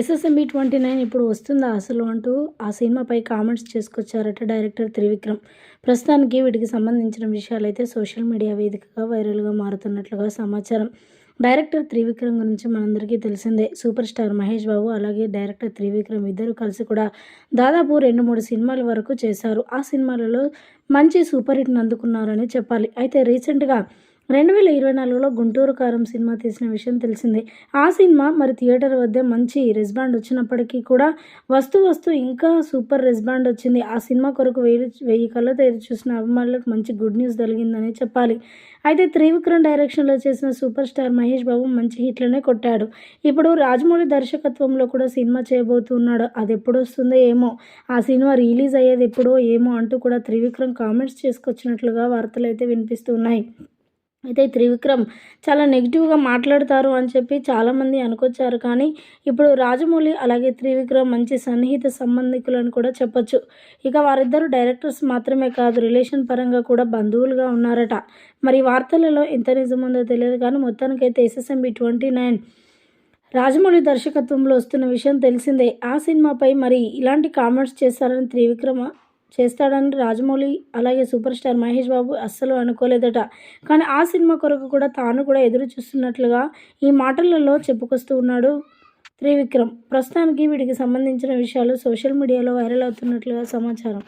SSMB twenty nine ఇప్పుడు వస్తుందా అసలు అంటూ ఆ సినిమాపై కామెంట్స్ చేసుకొచ్చారట డైరెక్టర్ త్రివిక్రమ్. ప్రస్తుతానికి వీటికి సంబంధించిన విషయాలైతే సోషల్ మీడియా వేదికగా వైరల్గా మారుతున్నట్లుగా సమాచారం. డైరెక్టర్ త్రివిక్రమ్ గురించి మనందరికీ తెలిసిందే. సూపర్ స్టార్ మహేష్ బాబు అలాగే డైరెక్టర్ త్రివిక్రమ్ ఇద్దరు కలిసి కూడా దాదాపు రెండు మూడు సినిమాల వరకు చేశారు. ఆ సినిమాలలో మంచి సూపర్ హిట్ని అందుకున్నారని చెప్పాలి. అయితే రీసెంట్గా రెండు వేల ఇరవై నాలుగులో గుంటూరు కారం సినిమా తీసిన విషయం తెలిసిందే. ఆ సినిమా మరి థియేటర్ వద్ద మంచి రెస్పాండ్ వచ్చినప్పటికీ కూడా వస్తు వస్తు ఇంకా సూపర్ రెస్పాండ్ వచ్చింది. ఆ సినిమా కొరకు వెయ్యి వెయ్యి కళ్ళు తయారు చూసిన అభిమానులకు మంచి గుడ్ న్యూస్ జరిగిందనే చెప్పాలి. అయితే త్రివిక్రమ్ డైరెక్షన్లో చేసిన సూపర్ స్టార్ మహేష్ బాబు మంచి హిట్లనే కొట్టాడు. ఇప్పుడు రాజమౌళి దర్శకత్వంలో కూడా సినిమా చేయబోతున్నాడు. అది ఎప్పుడు వస్తుందో ఏమో. ఆ సినిమా రిలీజ్ అయ్యేది ఎప్పుడో ఏమో అంటూ కూడా త్రివిక్రమ్ కామెంట్స్ చేసుకొచ్చినట్లుగా వార్తలు అయితే వినిపిస్తున్నాయి అయితే త్రివిక్రమ్ చాలా నెగిటివ్గా మాట్లాడతారు అని చెప్పి చాలామంది అనుకొచ్చారు. కానీ ఇప్పుడు రాజమౌళి అలాగే త్రివిక్రమ్ మంచి సన్నిహిత సంబంధికులని కూడా చెప్పొచ్చు. ఇక వారిద్దరు డైరెక్టర్స్ మాత్రమే కాదు రిలేషన్ పరంగా కూడా బంధువులుగా ఉన్నారట. మరి వార్తలలో ఎంత నిజముందో తెలియదు కానీ మొత్తానికైతే ఎస్ఎస్ఎంబి ట్వంటీ నైన్ రాజమౌళి దర్శకత్వంలో వస్తున్న విషయం తెలిసిందే. ఆ సినిమాపై మరి ఇలాంటి కామెంట్స్ చేశారని త్రివిక్రమ చేస్తాడని రాజమౌళి అలాగే సూపర్ స్టార్ మహేష్ బాబు అస్సలు అనుకోలేదట. కానీ ఆ సినిమా కొరకు కూడా తాను కూడా ఎదురు చూస్తున్నట్లుగా ఈ మాటలలో చెప్పుకొస్తూ ఉన్నాడు త్రివిక్రమ్. ప్రస్తుతానికి వీటికి సంబంధించిన విషయాలు సోషల్ మీడియాలో వైరల్ అవుతున్నట్లుగా సమాచారం.